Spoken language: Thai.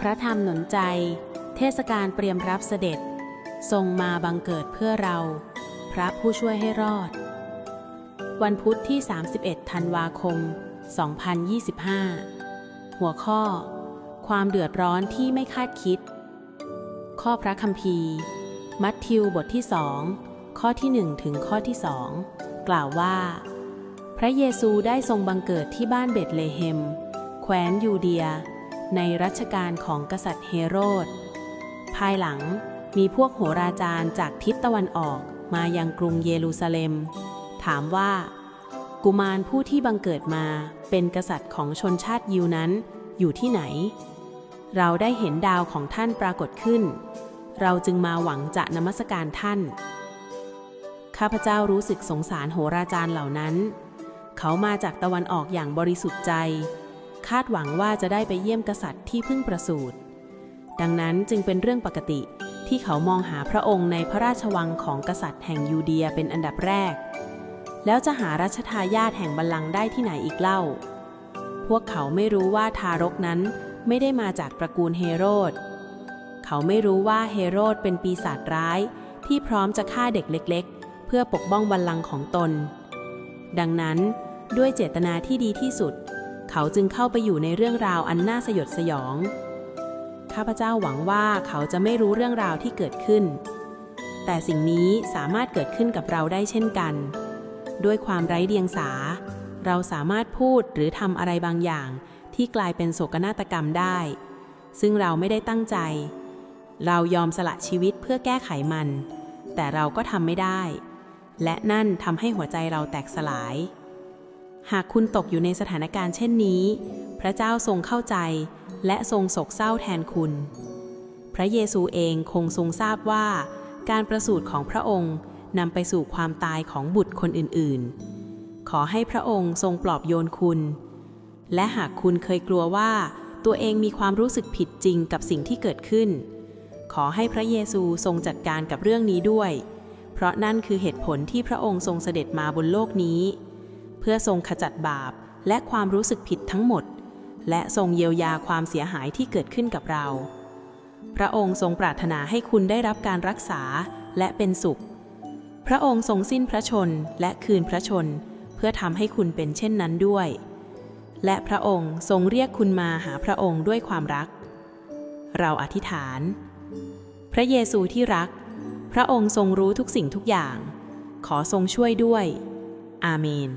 พระธรรมหนุนใจ เทศกาลเตรียมรับเสด็จ ทรงมาบังเกิดเพื่อเรา พระผู้ช่วยให้รอด วันพุธที่ 31 ธันวาคม 2025 หัวข้อ ความเดือดร้อนที่ไม่คาดคิด ข้อพระคัมภีร์ มัทธิวบทที่สองข้อที่หนึ่งถึงข้อที่สองกล่าวว่า พระเยซูได้ทรงบังเกิดที่บ้านเบตเลเฮม แคว้นยูเดีย ในรัชกาลของกษัตริย์เฮโรด ภายหลังมีพวกโหราจารย์จากทิศตะวันออกมายังกรุงเยรูซาเล็ม ถามว่า กุมารผู้ที่บังเกิดมาเป็นกษัตริย์ของชนชาติยิวนั้นอยู่ที่ไหน เราได้เห็นดาวของท่านปรากฏขึ้น เราจึงมาหวังจะนมัสการท่าน ข้าพเจ้ารู้สึกสงสารโหราจารย์เหล่านั้น เขามาจากตะวันออกอย่างบริสุทธิ์ใจ คาดหวังว่าจะได้ไปเยี่ยมกษัตริย์ที่เพิ่งประสูติดังนั้นจึงเป็นเรื่องปกติที่เขามองหาพระองค์ในพระราชวังของกษัตริย์แห่งยูเดียเป็นอันดับแรก แล้วจะหารัชทายาทแห่งบัลลังก์ได้ที่ไหนอีกเล่า พวกเขาไม่รู้ว่าทารกนั้นไม่ได้มาจากตระกูลเฮโรด เขาไม่รู้ว่าเฮโรดเป็นปีศาจร้ายที่พร้อมจะฆ่าเด็กเล็กๆ เพื่อปกป้องบัลลังก์ของตน ดังนั้นด้วยเจตนาที่ดีที่สุด เขาจึงเข้าไปอยู่ในเรื่องราวอันน่าสยดสยอง ข้าพเจ้าหวังว่าเขาจะไม่รู้เรื่องราวที่เกิดขึ้น แต่สิ่งนี้สามารถเกิดขึ้นกับเราได้เช่นกัน ด้วยความไร้เดียงสา เราสามารถพูดหรือทำอะไรบางอย่าง ที่กลายเป็นโศกนาฏกรรมได้ ซึ่งเราไม่ได้ตั้งใจ เรายอมสละชีวิตเพื่อแก้ไขมัน แต่เราก็ทำไม่ได้ และนั่นทำให้หัวใจเราแตกสลาย หากคุณตกอยู่ในสถานการณ์เช่นนี้ พระเจ้าทรงเข้าใจและทรงโศกเศร้าแทนคุณ พระเยซูเองคงทรงทราบว่า การประสูติของพระองค์นำไปสู่ความตายของบุตรคนอื่นๆ ขอให้พระองค์ทรงปลอบโยนคุณ และหากคุณเคยกลัวว่าตัวเองมีความรู้สึกผิดจริงกับสิ่งที่เกิดขึ้น ขอให้พระเยซูทรงจัดการกับเรื่องนี้ด้วย เพราะนั่นคือเหตุผลที่พระองค์ทรงเสด็จมาบนโลกนี้ พื่อทรงขจัดบาปและความรู้สึกผิดทั้งหมด และทรงเยียวยาความเสียหายที่เกิดขึ้นกับเรา พระองค์ทรงปรารถนาให้คุณได้รับการรักษาและเป็นสุข พระองค์ทรงสิ้นพระชนและคืนพระชน เพื่อทำให้คุณเป็นเช่นนั้นด้วย และพระองค์ทรงเรียกคุณมาหาพระองค์ด้วยความรัก เราอธิษฐาน พระเยซูที่รัก พระองค์ทรงรู้ทุกสิ่งทุกอย่าง ขอทรงช่วยด้วย อาเมน